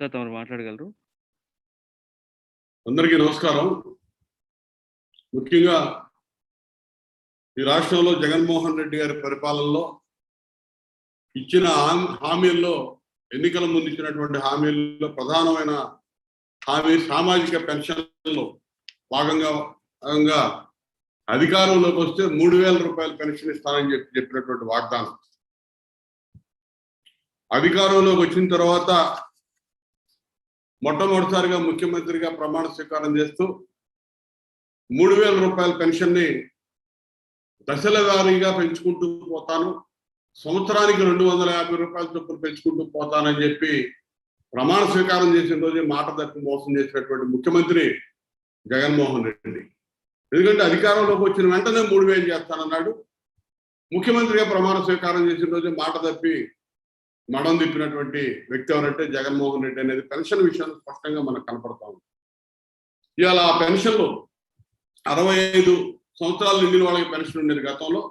Sir తమరు మాట్లాడగలరు? అందరికీ నమస్కారం. ముఖ్యంగా ఈ రాష్ట్రంలో జగన్మోహన్ రెడ్డి గారి పరిపాలనలో ఇచ్చిన హామీల్లో ఎన్నికల ముందు ఇచ్చినటువంటి హామీల్లో ప్రధానమైన హామీ సామాజిక పెన్షన్లో భాగంగా భాగంగా అధికారంలోకి వస్తే మూడు వేల రూపాయల పెన్షన్ ఇస్తానని చెప్పి చెప్పినటువంటి వాగ్దానం. అధికారంలోకి వచ్చిన తర్వాత మొట్టమొదటిసారిగా ముఖ్యమంత్రిగా ప్రమాణ స్వీకారం చేస్తూ మూడు వేల రూపాయల పెన్షన్ని దశల వారీగా పెంచుకుంటూ పోతాను. సంవత్సరానికి రెండు వందల యాభై రూపాయల చొప్పున పెంచుకుంటూ పోతానని చెప్పి ప్రమాణ స్వీకారం చేసిన రోజే మాట తప్పి మోసం చేసినటువంటి ముఖ్యమంత్రి జగన్మోహన్ రెడ్డి. ఎందుకంటే అధికారంలోకి వచ్చిన వెంటనే మూడు వేలు చేస్తానన్నాడు. ముఖ్యమంత్రిగా ప్రమాణ స్వీకారం చేసిన రోజే మాట తప్పి మడం తిప్పినటువంటి వ్యక్తి ఎవరంటే జగన్మోహన్ రెడ్డి అనేది పెన్షన్ విషయం స్పష్టంగా మనకు కనపడతా ఉంది. ఇవాళ ఆ పెన్షన్లు అరవై ఐదు సంవత్సరాలు నిండిన వాళ్ళకి పెన్షన్ ఉండేది గతంలో.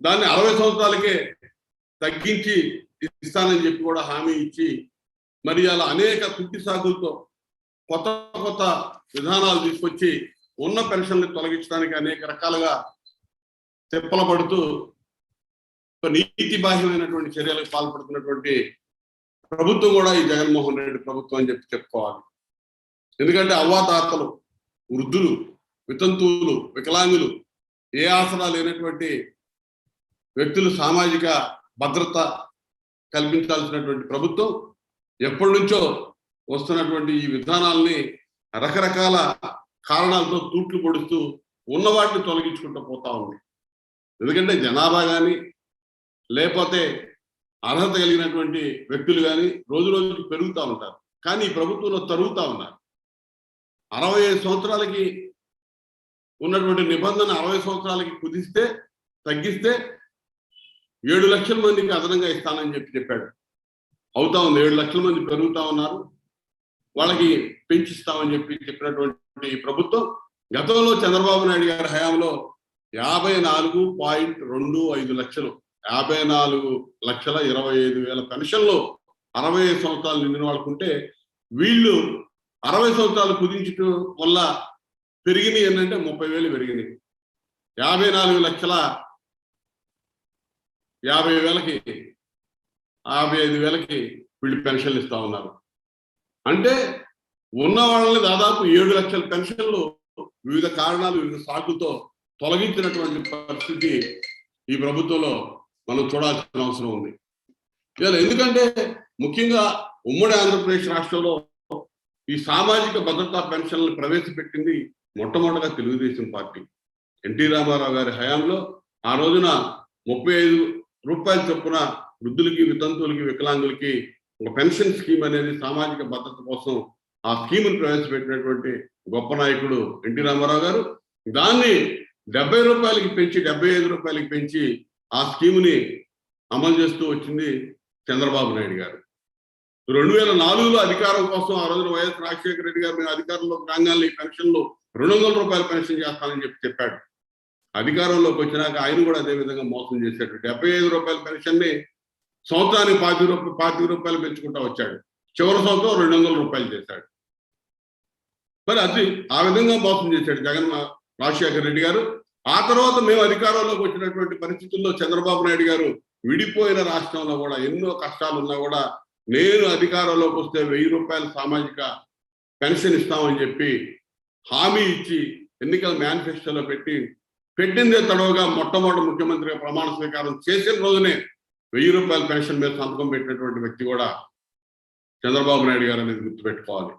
దాన్ని అరవై సంవత్సరాలకే తగ్గించి ఇస్తానని చెప్పి కూడా హామీ ఇచ్చి మరి అలా అనేక తుట్టి సాగులతో కొత్త కొత్త విధానాలు తీసుకొచ్చి ఉన్న పెన్షన్లు తొలగించడానికి అనేక రకాలుగా తిప్పల పడుతూ నీతి బాహ్యమైనటువంటి చర్యలకు పాల్పడుతున్నటువంటి ప్రభుత్వం కూడా ఈ జగన్మోహన్ రెడ్డి ప్రభుత్వం అని చెప్పి చెప్పుకోవాలి. ఎందుకంటే అవ్వాతాతలు వృద్ధులు వితంతువులు వికలాంగులు ఏ ఆసరా లేనటువంటి వ్యక్తులు సామాజిక భద్రత కల్పించాల్సినటువంటి ప్రభుత్వం ఎప్పటి నుంచో వస్తున్నటువంటి ఈ విధానాల్ని రకరకాల కారణాలతో తూట్లు పొడుస్తూ ఉన్న వాటిని తొలగించుకుంటూ పోతా ఉంది. ఎందుకంటే జనాభా కానీ లేకపోతే అర్హత కలిగినటువంటి వ్యక్తులు కానీ రోజు రోజుకి పెరుగుతూ ఉంటారు. కానీ ఈ ప్రభుత్వంలో తరుగుతూ ఉన్నారు. అరవై ఐదు సంవత్సరాలకి ఉన్నటువంటి నిబంధన అరవై సంవత్సరాలకి కుదిస్తే తగ్గిస్తే ఏడు లక్షల మందికి అదనంగా ఇస్తానని చెప్పి చెప్పాడు. అవుతా ఉంది ఏడు లక్షల మంది పెరుగుతా ఉన్నారు. వాళ్ళకి పెంచిస్తామని చెప్పి చెప్పినటువంటి ప్రభుత్వం గతంలో చంద్రబాబు నాయుడు గారి హయాంలో యాభై నాలుగు పాయింట్ రెండు ఐదు లక్షలు యాభై నాలుగు లక్షల ఇరవై ఐదు వేల పెన్షన్లు అరవై ఐదు సంవత్సరాలు నిండిన వాళ్ళకుంటే వీళ్ళు అరవై సంవత్సరాలు కుదించడం వల్ల పెరిగినాయి ఏంటంటే ముప్పై వేలు పెరిగినాయి యాభై నాలుగు లక్షల యాభై వేలకి యాభై ఐదు వేలకి వీళ్ళు పెన్షన్లు ఇస్తా ఉన్నారు. అంటే ఉన్న వాళ్ళని దాదాపు ఏడు లక్షల పెన్షన్లు వివిధ కారణాలు వివిధ సాకులతో తొలగించినటువంటి పరిస్థితి ఈ ప్రభుత్వంలో మనం చూడాల్సిన అవసరం ఉంది. ఇవాళ ఎందుకంటే ముఖ్యంగా ఉమ్మడి ఆంధ్రప్రదేశ్ రాష్ట్రంలో ఈ సామాజిక భద్రతా పెన్షన్లు ప్రవేశపెట్టింది మొట్టమొదటిగా తెలుగుదేశం పార్టీ. ఎన్టీ రామారావు గారి హయాంలో ఆ రోజున ముప్పై ఐదు రూపాయల చొప్పున వృద్ధులకి వితంతువులకి వికలాంగులకి ఒక పెన్షన్ స్కీమ్ అనేది సామాజిక భద్రత కోసం ఆ స్కీమ్ను ప్రవేశపెట్టినటువంటి గొప్ప నాయకుడు ఎన్టీ రామారావు గారు. దాన్ని డెబ్బై రూపాయలకి పెంచి డెబ్బై ఐదు రూపాయలకి పెంచి ఆ స్కీమ్ని అమలు చేస్తూ వచ్చింది చంద్రబాబు నాయుడు గారు. రెండు వేల నాలుగులో అధికారం కోసం ఆ రోజున వైఎస్ రాజశేఖర రెడ్డి గారు మేము అధికారంలోకి రాగానే ఈ పెన్షన్లు రెండు వందల రూపాయల పెన్షన్ చేస్తానని చెప్పి చెప్పాడు. అధికారంలోకి వచ్చినాక ఆయన కూడా అదే విధంగా మోసం చేశాడు. డెబ్బై ఐదు రూపాయల పెన్షన్ని సంవత్సరానికి పాతి రూపాయలు పాతి రూపాయలు పెంచుకుంటా వచ్చాడు. చివరి సంవత్సరం రెండు వందల రూపాయలు చేశాడు. మరి అది ఆ విధంగా మోసం చేశాడు జగన్ రాజశేఖర రెడ్డి గారు. ఆ తర్వాత మేము అధికారంలోకి వచ్చినటువంటి పరిస్థితుల్లో చంద్రబాబు నాయుడు గారు విడిపోయిన రాష్ట్రంలో కూడా ఎన్నో కష్టాలు ఉన్నా కూడా నేను అధికారంలోకి వస్తే వెయ్యి రూపాయల సామాజిక పెన్షన్ ఇస్తామని చెప్పి హామీ ఇచ్చి ఎన్నికల మేనిఫెస్టోలో పెట్టి పెట్టిందే తడవగా మొట్టమొదటి ముఖ్యమంత్రిగా ప్రమాణ స్వీకారం చేసిన రోజునే వెయ్యి రూపాయల పెన్షన్ మీద సంతకం పెట్టినటువంటి వ్యక్తి కూడా చంద్రబాబు నాయుడు గారు అనేది గుర్తుపెట్టుకోవాలి.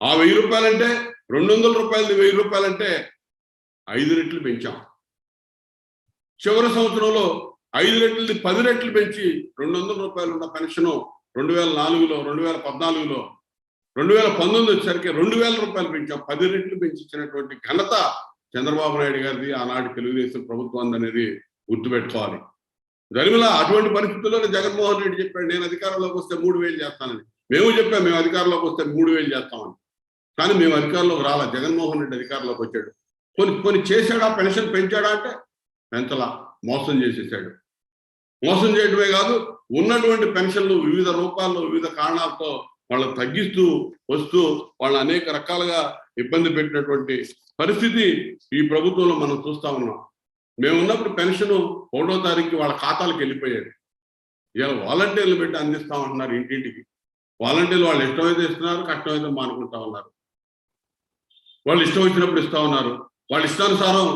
ఆ వెయ్యి రూపాయలంటే రెండు వందల రూపాయలది వెయ్యి రూపాయలంటే ఐదు రెట్లు పెంచాం. చివరి సంవత్సరంలో ఐదు రెట్లది పది రెట్లు పెంచి రెండు వందల రూపాయలు ఉన్న పెన్షన్ రెండు వేల నాలుగులో రెండు వేల పద్నాలుగులో రెండు వేల పంతొమ్మిది వచ్చేసరికి రెండు వేల రూపాయలు పెంచాం. పది రెట్లు పెంచిచ్చినటువంటి ఘనత చంద్రబాబు నాయుడు గారిది. ఆనాటి తెలుగుదేశం ప్రభుత్వం అనేది గుర్తుపెట్టుకోవాలి. గరిమిలా అటువంటి పరిస్థితుల్లోనే జగన్మోహన్ రెడ్డి చెప్పాడు నేను అధికారంలోకి వస్తే మూడు వేలు చేస్తానని. మేము చెప్పాం మేము అధికారంలోకి వస్తే మూడు వేలు చేస్తామని. కానీ మేము అధికారంలోకి రాలా. జగన్మోహన్ రెడ్డి అధికారంలోకి వచ్చాడు. కొన్ని కొన్ని చేశాడా పెన్షన్ పెంచాడా అంటే పెంచలా మోసం చేసేసాడు. మోసం చేయడమే కాదు ఉన్నటువంటి పెన్షన్లు వివిధ రూపాల్లో వివిధ కారణాలతో వాళ్ళని తగ్గిస్తూ వస్తూ వాళ్ళు అనేక రకాలుగా ఇబ్బంది పెట్టినటువంటి పరిస్థితి ఈ ప్రభుత్వంలో మనం చూస్తా ఉన్నాం. మేము ఉన్నప్పుడు పెన్షన్ ఒకటో తారీఖు వాళ్ళ ఖాతాలకు వెళ్ళిపోయాడు ఇవాళ వాలంటీర్లు పెట్టి అందిస్తామంటున్నారు ఇంటింటికి. వాలంటీర్లు వాళ్ళు ఇష్టమైతే ఇస్తున్నారు కష్టమైతే మానుకుంటా ఉన్నారు. వాళ్ళు ఇష్టం వచ్చినప్పుడు ఇస్తా ఉన్నారు. వాళ్ళు ఇష్టానుసారం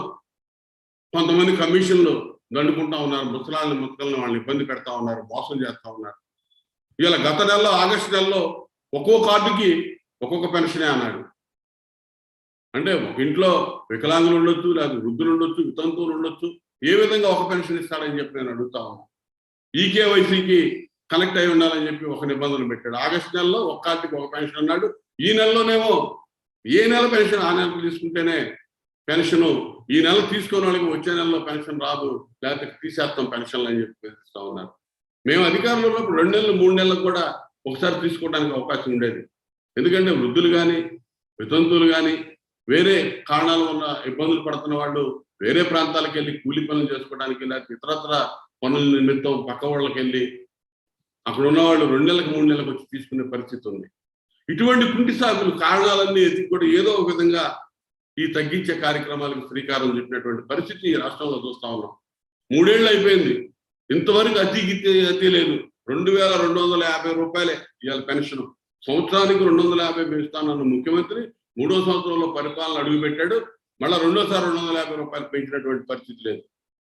కొంతమంది కమిషన్లు దండుకుంటా ఉన్నారు ముసలాన్ని ముసలిని వాళ్ళని ఇబ్బంది పెడతా ఉన్నారు మోసం చేస్తా ఉన్నారు. ఇవాళ గత నెలలో ఆగస్టు నెలలో ఒక్కో కార్డుకి ఒక్కొక్క పెన్షనే అన్నాడు. అంటే ఇంట్లో వికలాంగులు ఉండొచ్చు లేదా వృద్ధులు ఉండొచ్చు వితంతువులు ఉండొచ్చు ఏ విధంగా ఒక పెన్షన్ ఇస్తాడని చెప్పి నేను అడుగుతా ఉన్నాను ఈకేవైసీకి కనెక్ట్ అయి ఉండాలని చెప్పి ఒక నిబంధన పెట్టాడు. ఆగస్టు నెలలో ఒక కార్డుకి ఒక పెన్షన్ అన్నాడు. ఈ నెలలోనేమో ఏ నెల పెన్షన్ ఆ నెలకు తీసుకుంటేనే పెన్షన్ ఈ నెల తీసుకున్న వాళ్ళకి వచ్చే నెలలో పెన్షన్ రాదు లేకపోతే తీసేస్తాం పెన్షన్లు అని చెప్పి ఉన్నారు. మేము అధికారంలో ఉన్నప్పుడు రెండు నెలలు మూడు నెలలకు కూడా ఒకసారి తీసుకోవడానికి అవకాశం ఉండేది. ఎందుకంటే వృద్ధులు కానీ వితంతువులు కానీ వేరే కారణాల వల్ల ఇబ్బందులు పడుతున్న వాళ్ళు వేరే ప్రాంతాలకు వెళ్ళి కూలి పనులు చేసుకోవడానికి లేకపోతే ఇతరత్ర పనుల నిమిత్తం పక్క వాళ్ళకి వెళ్ళి అక్కడ ఉన్న వాళ్ళు రెండు నెలలకు మూడు నెలలకు వచ్చి తీసుకునే పరిస్థితి ఉంది. ఇటువంటి కుంటి సాగులు కారణాలన్నీ ఎత్తి కూడా ఏదో ఒక విధంగా ఈ తగ్గించే కార్యక్రమాలకు శ్రీకారం చుట్టినటువంటి పరిస్థితి ఈ రాష్ట్రంలో చూస్తా ఉన్నాం. మూడేళ్ళు అయిపోయింది. ఇంతవరకు అతి గిత్తి అతి లేదు. రెండు వేల రెండు వందల యాభై రూపాయలే ఇవాళ పెన్షన్. సంవత్సరానికి రెండు వందల యాభై పెంచుతానన్న ముఖ్యమంత్రి. మూడో సంవత్సరంలో పరిపాలన అడుగుపెట్టాడు. మళ్ళీ రెండోసారి రెండు వందల యాభై రూపాయలు పెంచినటువంటి పరిస్థితి లేదు.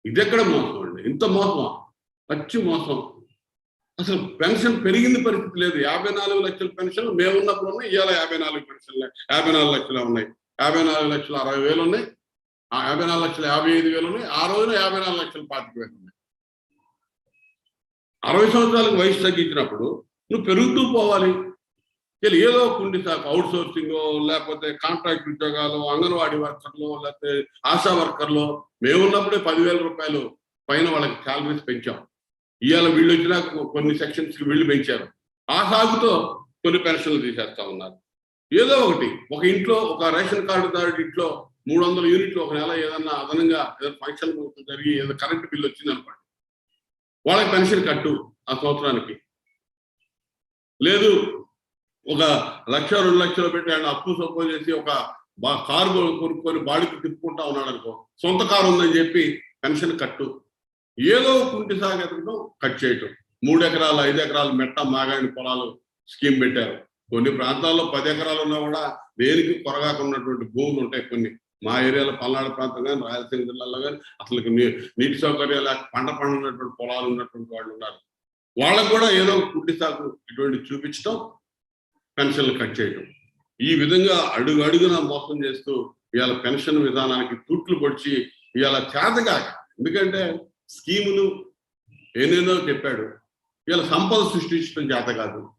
ఇదెక్కడ మోసం అండి? ఇంత మోసం పచ్చి మోసం. అసలు పెన్షన్ పెరిగింది పరిస్థితి లేదు. యాభై నాలుగు లక్షల పెన్షన్ మేము ఉన్నప్పుడు ఉన్నాయి. ఇవాళ యాభై నాలుగు పెన్షన్లు యాభై నాలుగు లక్షలు ఉన్నాయి. యాభై నాలుగు లక్షల అరవై వేలు ఉన్నాయి ఆ యాభై నాలుగు లక్షల యాభై ఐదు వేలు ఉన్నాయి ఆ రోజున యాభై నాలుగు లక్షల పాతిక వేలు ఉన్నాయి. అరవై సంవత్సరాలకు వయసు తగ్గించినప్పుడు నువ్వు పెరుగుతూ పోవాలి. ఏదో కుండి సాకు అవుట్ సోర్సింగ్ లేకపోతే కాంట్రాక్ట్ ఉద్యోగాలు అంగన్వాడీ వర్కర్లు లేకపోతే ఆశా వర్కర్లు. మేమున్నప్పుడే పదివేల రూపాయలు పైన వాళ్ళకి శాలరీస్ పెంచాం. ఇవాళ వీళ్ళు వచ్చినా కొన్ని సెక్షన్స్కి వీళ్ళు పెంచారు. ఆ సాగుతో కొన్ని పెన్షన్లు తీసేస్తా ఉన్నారు. ఏదో ఒకటి. ఒక ఇంట్లో ఒక రేషన్ కార్డు దారి ఇంట్లో మూడు వందల యూనిట్లు ఒక నెల ఏదన్నా అదనంగా ఏదైనా ఫంక్షన్ జరిగి ఏదో కరెంట్ బిల్ వచ్చింది అనుకోండి. వాళ్ళకి పెన్షన్ కట్టు ఆ సంవత్సరానికి. లేదు ఒక లక్ష రెండు లక్షలు పెట్టి ఆయన అప్పు సపోజ్ చేసి ఒక బా- కారు కొనుక్కొని బాడీకి తిప్పుకుంటా ఉన్నాడు అనుకో సొంత కారు ఉందని చెప్పి పెన్షన్ కట్టు. ఏదో కుంటి సాగతం కట్ చేయటం. మూడు ఎకరాలు ఐదు ఎకరాలు మెట్ట మాగాయని పొలాలు స్కీమ్ పెట్టారు. కొన్ని ప్రాంతాల్లో పది ఎకరాలు ఉన్నా కూడా దేనికి కొరగాకున్నటువంటి భూములు ఉంటాయి కొన్ని. మా ఏరియాలో పల్నాడు ప్రాంతం కానీ రాయలసీమ జిల్లాలో కానీ అసలు నీటి సౌకర్యాలు లేక పంట పండినటువంటి పొలాలు ఉన్నటువంటి వాళ్ళు ఉన్నారు. వాళ్ళకు కూడా ఏదో పుట్టి సాగు ఇటువంటి చూపించడం పెన్షన్లు కట్ చేయటం. ఈ విధంగా అడుగు అడుగున మోసం చేస్తూ ఇవాళ పెన్షన్ విధానానికి తుట్లు పొడిచి ఇవాళ చేతగా ఎందుకంటే స్కీములు ఏనేదో చెప్పాడు. ఇవాళ సంపద సృష్టించడం చేత కాదు.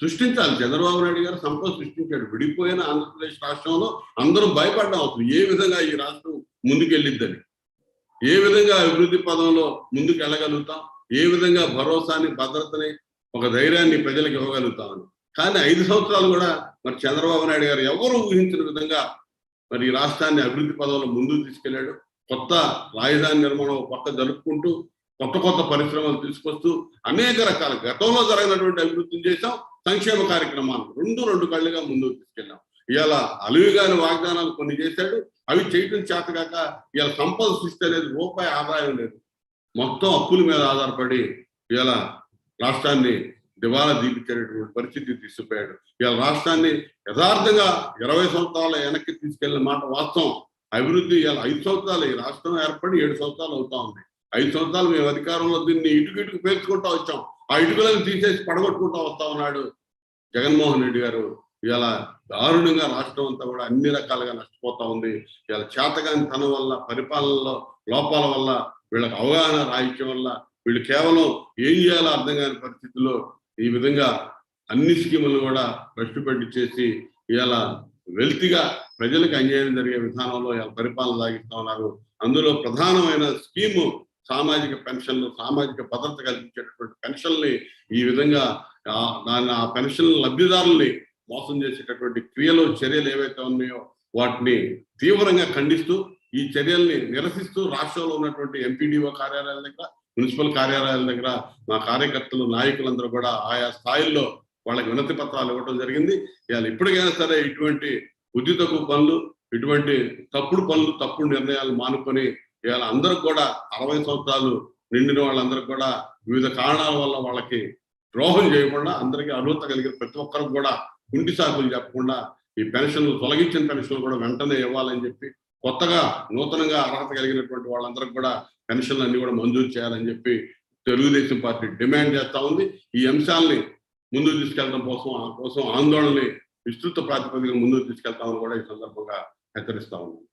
సృష్టించాలి. చంద్రబాబు నాయుడు గారు సంపద సృష్టించాడు. విడిపోయిన ఆంధ్రప్రదేశ్ రాష్ట్రంలో అందరూ భయపడ్డం అవుతుంది ఏ విధంగా ఈ రాష్ట్రం ముందుకెళ్ళిద్దని. ఏ విధంగా అభివృద్ధి పదంలో ముందుకు వెళ్ళగలుగుతాం ఏ విధంగా భరోసాని భద్రతని ఒక ధైర్యాన్ని ప్రజలకు ఇవ్వగలుగుతామని. కానీ ఐదు సంవత్సరాలు కూడా మరి చంద్రబాబు నాయుడు గారు ఎవరు ఊహించిన విధంగా మరి ఈ రాష్ట్రాన్ని అభివృద్ధి పదంలో ముందుకు తీసుకెళ్ళాడు కొత్త రాజధాని నిర్మాణం కొత్త పక్క జరుపుకుంటూ కొత్త కొత్త పరిశ్రమలు తీసుకొస్తూ అనేక రకాల గతంలో జరిగినటువంటి అభివృద్ధిని చేశాం. సంక్షేమ కార్యక్రమాలు రెండు రెండు కళ్ళుగా ముందుకు తీసుకెళ్ళాం. ఇవాళ అలివిగాని వాగ్దానాలు కొన్ని చేశాడు. అవి చేయటం చేతగాక ఇవాళ సంపద సృష్టి అనేది రూపాయి ఆదాయం లేదు. మొత్తం అప్పుల మీద ఆధారపడి ఇవాళ రాష్ట్రాన్ని దివాలా దీపించేటటువంటి పరిస్థితి తీసుకుపోయాడు. ఇవాళ రాష్ట్రాన్ని యథార్థంగా ఇరవై సంవత్సరాల వెనక్కి తీసుకెళ్ళిన మాట వాస్తవం. అభివృద్ధి ఇవాళ ఐదు సంవత్సరాలు ఈ రాష్ట్రం ఏర్పడి ఏడు సంవత్సరాలు అవుతా ఉంది. ఐదు సంవత్సరాలు మేము అధికారంలో దీన్ని ఇటుకు ఇటుకు పేర్చుకుంటా వచ్చాం. ఆ ఇటుకలను తీసేసి పడగొట్టుకుంటూ వస్తా ఉన్నాడు జగన్మోహన్ రెడ్డి గారు. ఇవాళ దారుణంగా రాష్ట్రం అంతా కూడా అన్ని రకాలుగా నష్టపోతా ఉంది. ఇవాళ చేతగాని తనం వల్ల పరిపాలనలో లోపాల వల్ల వీళ్ళకి అవగాహన రాహిత్యం వల్ల వీళ్ళు కేవలం ఏం చేయాలో అర్థం కాని పరిస్థితుల్లో ఈ విధంగా అన్ని స్కీములను కూడా భ్రష్టు చేసి ఇవాళ వెల్తిగా ప్రజలకు అన్యాయం జరిగే విధానంలో ఇవాళ పరిపాలన సాగిస్తా ఉన్నారు. అందులో ప్రధానమైన స్కీము సామాజిక పెన్షన్లు సామాజిక భద్రత కల్పించేటటువంటి పెన్షన్ని ఈ విధంగా ఆ- దాని ఆ పెన్షన్ లబ్ధిదారుల్ని మోసం చేసేటటువంటి క్రియలు చర్యలు ఏవైతే ఉన్నాయో వాటిని తీవ్రంగా ఖండిస్తూ ఈ చర్యల్ని నిరసిస్తూ రాష్ట్రంలో ఉన్నటువంటి ఎంపీడీఓ కార్యాలయాల దగ్గర మున్సిపల్ కార్యాలయాల దగ్గర మా కార్యకర్తలు నాయకులందరూ కూడా ఆయా స్థాయిల్లో వాళ్ళకి వినతి పత్రాలు ఇవ్వడం జరిగింది. ఇవాళ ఇప్పటికైనా సరే ఇటువంటి బుద్ధి తక్కువ పనులు ఇటువంటి తప్పుడు పనులు తప్పుడు నిర్ణయాలు మానుకొని ఇవాళ అందరూ కూడా అరవై సంవత్సరాలు నిండిన వాళ్ళందరూ కూడా వివిధ కారణాల వల్ల వాళ్ళకి ద్రోహం చేయకుండా అందరికీ అర్హత కలిగిన ప్రతి ఒక్కరికి కూడా గుండి సాకులు చెప్పకుండా ఈ పెన్షన్లు తొలగించిన పెన్షన్లు కూడా వెంటనే ఇవ్వాలని చెప్పి కొత్తగా నూతనంగా అర్హత కలిగినటువంటి వాళ్ళందరికీ కూడా పెన్షన్లు అన్ని కూడా మంజూరు చేయాలని చెప్పి తెలుగుదేశం పార్టీ డిమాండ్ చేస్తా ఉంది. ఈ అంశాలని ముందుకు తీసుకెళ్ళడం కోసం ఆ కోసం ఆందోళనని విస్తృత ప్రాతిపదికన ముందుకు తీసుకెళ్తామని కూడా ఈ సందర్భంగా హెచ్చరిస్తా ఉన్నాం.